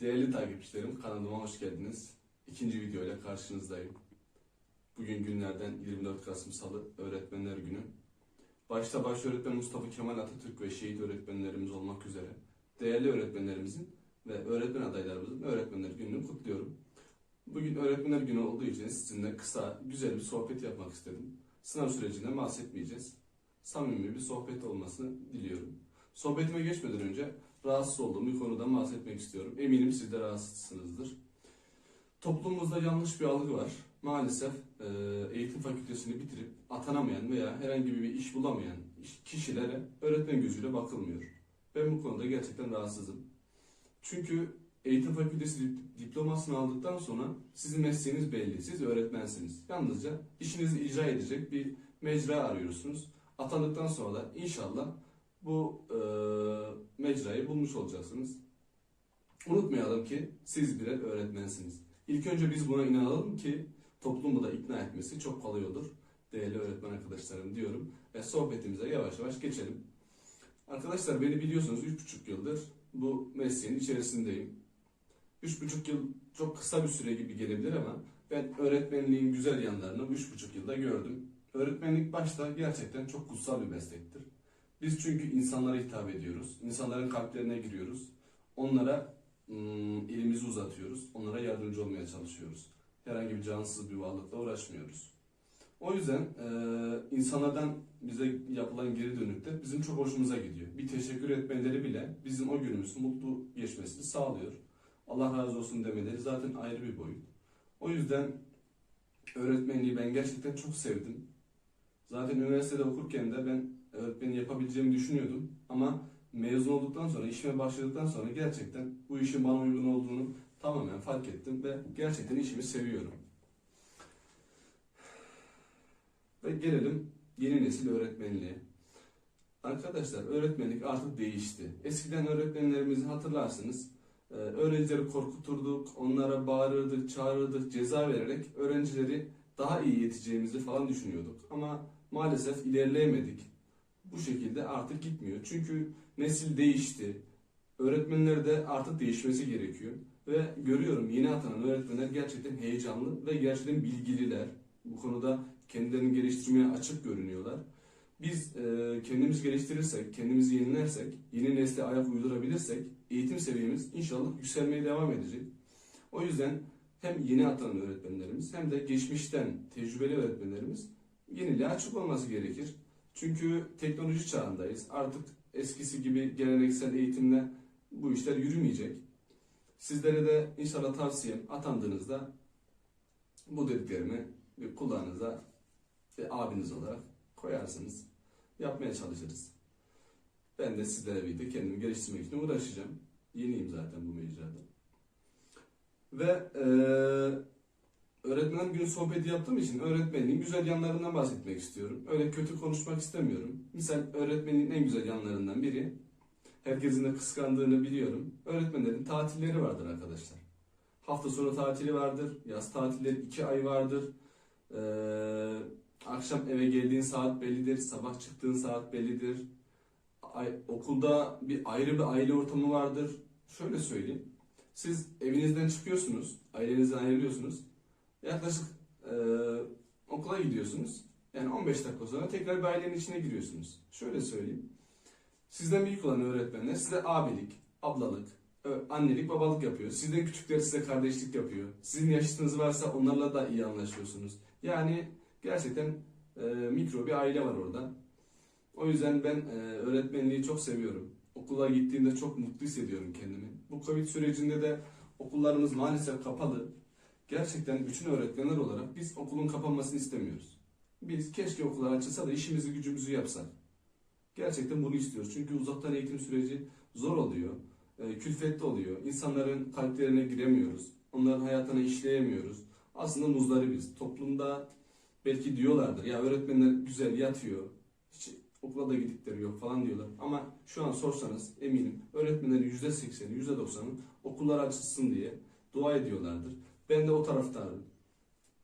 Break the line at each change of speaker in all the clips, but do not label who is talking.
Değerli takipçilerim kanalıma hoş geldiniz. İkinci video ile karşınızdayım. Bugün günlerden 24 Kasım Salı Öğretmenler Günü. Başta baş öğretmen Mustafa Kemal Atatürk ve şehit öğretmenlerimiz olmak üzere değerli öğretmenlerimizin ve öğretmen adaylarımızın öğretmenler gününü kutluyorum. Bugün öğretmenler günü olduğu için sizinle kısa, güzel bir sohbet yapmak istedim. Sınav sürecinde bahsetmeyeceğiz. Samimi bir sohbet olmasını diliyorum. Sohbetime geçmeden önce rahatsız olduğum bir konudan bahsetmek istiyorum. Eminim siz de rahatsızsınızdır. Toplumumuzda yanlış bir algı var. Maalesef e, eğitim fakültesini bitirip atanamayan veya herhangi bir iş bulamayan iş- kişilere öğretmen gözüyle bakılmıyor. Ben bu konuda gerçekten rahatsızım. Çünkü eğitim fakültesi dip- diplomasını aldıktan sonra sizin mesleğiniz belli. Siz öğretmensiniz. Yalnızca işinizi icra edecek bir mecra arıyorsunuz. Atandıktan sonra da inşallah bu e, mecrayı bulmuş olacaksınız. Unutmayalım ki siz birer öğretmensiniz. İlk önce biz buna inanalım ki toplumu da ikna etmesi çok kolay olur. Değerli öğretmen arkadaşlarım diyorum. Ve sohbetimize yavaş yavaş geçelim. Arkadaşlar beni biliyorsunuz 3,5 yıldır bu mesleğin içerisindeyim. 3,5 yıl çok kısa bir süre gibi gelebilir ama ben öğretmenliğin güzel yanlarını bu 3,5 yılda gördüm. Öğretmenlik başta gerçekten çok kutsal bir meslektir. Biz çünkü insanlara hitap ediyoruz. İnsanların kalplerine giriyoruz. Onlara ım, elimizi uzatıyoruz. Onlara yardımcı olmaya çalışıyoruz. Herhangi bir cansız bir varlıkla uğraşmıyoruz. O yüzden e, insanlardan bize yapılan geri dönükler bizim çok hoşumuza gidiyor. Bir teşekkür etmeleri bile bizim o günümüzün mutlu geçmesini sağlıyor. Allah razı olsun demeleri zaten ayrı bir boyut. O yüzden öğretmenliği ben gerçekten çok sevdim. Zaten üniversitede okurken de ben öğretmeni yapabileceğimi düşünüyordum. Ama mezun olduktan sonra, işime başladıktan sonra gerçekten bu işin bana uygun olduğunu tamamen fark ettim ve gerçekten işimi seviyorum. Ve gelelim yeni nesil öğretmenliğe. Arkadaşlar öğretmenlik artık değişti. Eskiden öğretmenlerimizi hatırlarsınız. Ee, öğrencileri korkuturduk, onlara bağırırdık, çağırırdık, ceza vererek öğrencileri daha iyi yeteceğimizi falan düşünüyorduk. Ama maalesef ilerleyemedik. Bu şekilde artık gitmiyor. Çünkü nesil değişti. Öğretmenler de artık değişmesi gerekiyor. Ve görüyorum yeni atanan öğretmenler gerçekten heyecanlı ve gerçekten bilgililer. Bu konuda kendilerini geliştirmeye açık görünüyorlar. Biz e, kendimizi geliştirirsek, kendimizi yenilersek, yeni nesle ayak uydurabilirsek eğitim seviyemiz inşallah yükselmeye devam edecek. O yüzden hem yeni atanan öğretmenlerimiz hem de geçmişten tecrübeli öğretmenlerimiz yeniliğe açık olması gerekir. Çünkü teknoloji çağındayız. Artık eskisi gibi geleneksel eğitimle bu işler yürümeyecek. Sizlere de inşallah tavsiyem atandığınızda bu dediklerimi bir kulağınıza ve abiniz olarak koyarsınız. Yapmaya çalışırız. Ben de sizlere birlikte kendimi geliştirmek için uğraşacağım. Yeniyim zaten bu mecrada. Ve eee öğretmenler günü sohbeti yaptığım için öğretmenliğin güzel yanlarından bahsetmek istiyorum. Öyle kötü konuşmak istemiyorum. Misal öğretmenliğin en güzel yanlarından biri, herkesin de kıskandığını biliyorum. Öğretmenlerin tatilleri vardır arkadaşlar. Hafta sonu tatili vardır, yaz tatilleri iki ay vardır. Ee, akşam eve geldiğin saat bellidir, sabah çıktığın saat bellidir. Ay- okulda bir ayrı bir aile ortamı vardır. Şöyle söyleyeyim. Siz evinizden çıkıyorsunuz, ailenizden ayrılıyorsunuz. Yaklaşık e, okula gidiyorsunuz. Yani 15 dakika sonra tekrar bir ailenin içine giriyorsunuz. Şöyle söyleyeyim. Sizden büyük olan öğretmenler size abilik, ablalık, annelik, babalık yapıyor. Sizden küçükleri size kardeşlik yapıyor. Sizin yaşıtınız varsa onlarla da iyi anlaşıyorsunuz. Yani gerçekten e, mikro bir aile var orada. O yüzden ben e, öğretmenliği çok seviyorum. Okula gittiğimde çok mutlu hissediyorum kendimi. Bu Covid sürecinde de okullarımız maalesef kapalı. Gerçekten bütün öğretmenler olarak biz okulun kapanmasını istemiyoruz. Biz keşke okullar açılsa da işimizi gücümüzü yapsak. Gerçekten bunu istiyoruz. Çünkü uzaktan eğitim süreci zor oluyor. e, Külfetli oluyor. İnsanların kalplerine giremiyoruz. Onların hayatına işleyemiyoruz. Aslında muzları biz. Toplumda belki diyorlardır ya öğretmenler güzel yatıyor. Hiç okula da gidikleri yok falan diyorlar. Ama şu an sorsanız eminim öğretmenlerin %80'i, %90'ı okullar açılsın diye dua ediyorlardır. Ben de o taraftarım.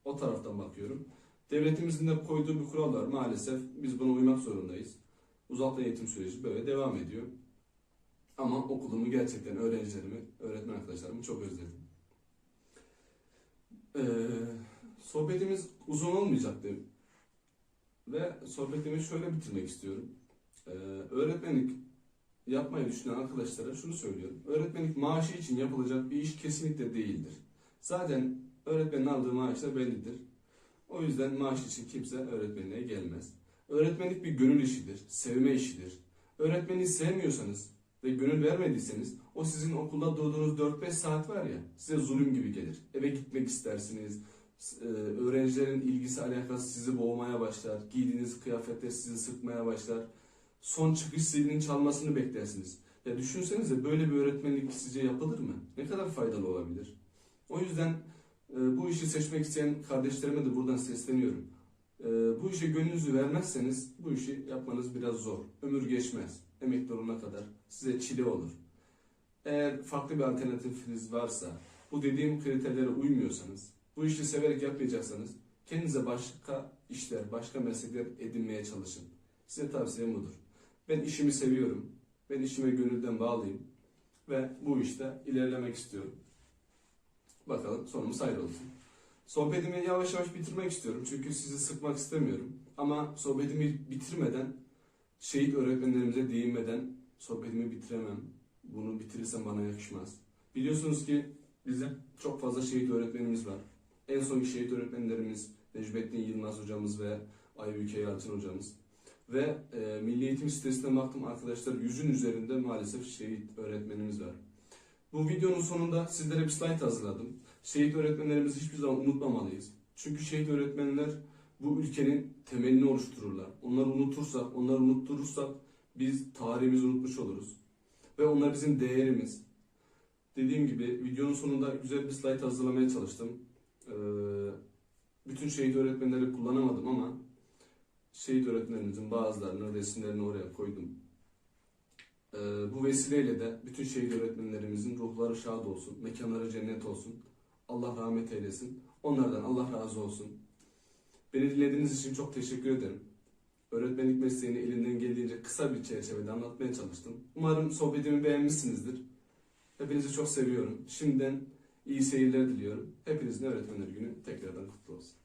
O taraftan bakıyorum. Devletimizin de koyduğu bir kural var. Maalesef biz buna uymak zorundayız. Uzaktan eğitim süreci böyle devam ediyor. Ama okulumu gerçekten öğrencilerimi, öğretmen arkadaşlarımı çok özledim. Ee, sohbetimiz uzun olmayacaktı. Ve sohbetimi şöyle bitirmek istiyorum. Ee, öğretmenlik yapmayı düşünen arkadaşlara şunu söylüyorum. Öğretmenlik maaşı için yapılacak bir iş kesinlikle değildir. Zaten öğretmenin aldığı maaş da bellidir. O yüzden maaş için kimse öğretmenliğe gelmez. Öğretmenlik bir gönül işidir, sevme işidir. Öğretmeni sevmiyorsanız ve gönül vermediyseniz o sizin okulda durduğunuz 4-5 saat var ya size zulüm gibi gelir. Eve gitmek istersiniz. e, Öğrencilerin ilgisi alakası sizi boğmaya başlar. Giydiğiniz kıyafetler sizi sıkmaya başlar. Son çıkış zilinin çalmasını beklersiniz. Ya düşünsenize böyle bir öğretmenlik sizce yapılır mı? Ne kadar faydalı olabilir? O yüzden e, bu işi seçmek isteyen kardeşlerime de buradan sesleniyorum. E, bu işe gönlünüzü vermezseniz bu işi yapmanız biraz zor. Ömür geçmez. Emekli olana kadar size çile olur. Eğer farklı bir alternatifiniz varsa, bu dediğim kriterlere uymuyorsanız, bu işi severek yapmayacaksanız kendinize başka işler, başka meslekler edinmeye çalışın. Size tavsiyem budur. Ben işimi seviyorum. Ben işime gönülden bağlıyım. Ve bu işte ilerlemek istiyorum. Bakalım sonumuz hayır olsun. Sohbetimi yavaş yavaş bitirmek istiyorum. Çünkü sizi sıkmak istemiyorum. Ama sohbetimi bitirmeden, şehit öğretmenlerimize değinmeden sohbetimi bitiremem. Bunu bitirirsem bana yakışmaz. Biliyorsunuz ki bizim çok fazla şehit öğretmenimiz var. En son şehit öğretmenlerimiz Necmettin Yılmaz hocamız ve Aybüke Yalçın hocamız. Ve e, Milli Eğitim sitesine baktım arkadaşlar yüzün üzerinde maalesef şehit öğretmenimiz var. Bu videonun sonunda sizlere bir slide hazırladım. Şehit öğretmenlerimizi hiçbir zaman unutmamalıyız. Çünkü şehit öğretmenler bu ülkenin temelini oluştururlar. Onları unutursak, onları unutturursak biz tarihimizi unutmuş oluruz. Ve onlar bizim değerimiz. Dediğim gibi videonun sonunda güzel bir slide hazırlamaya çalıştım. Ee, bütün şehit öğretmenleri kullanamadım ama şehit öğretmenlerimizin bazılarının resimlerini oraya koydum. Ee, bu vesileyle de bütün şehit öğretmenlerimizin ruhları şad olsun, mekanları cennet olsun. Allah rahmet eylesin. Onlardan Allah razı olsun. Beni dinlediğiniz için çok teşekkür ederim. Öğretmenlik mesleğini elimden geldiğince kısa bir çerçevede anlatmaya çalıştım. Umarım sohbetimi beğenmişsinizdir. Hepinizi çok seviyorum. Şimdiden iyi seyirler diliyorum. Hepinizin öğretmenler günü tekrardan kutlu olsun.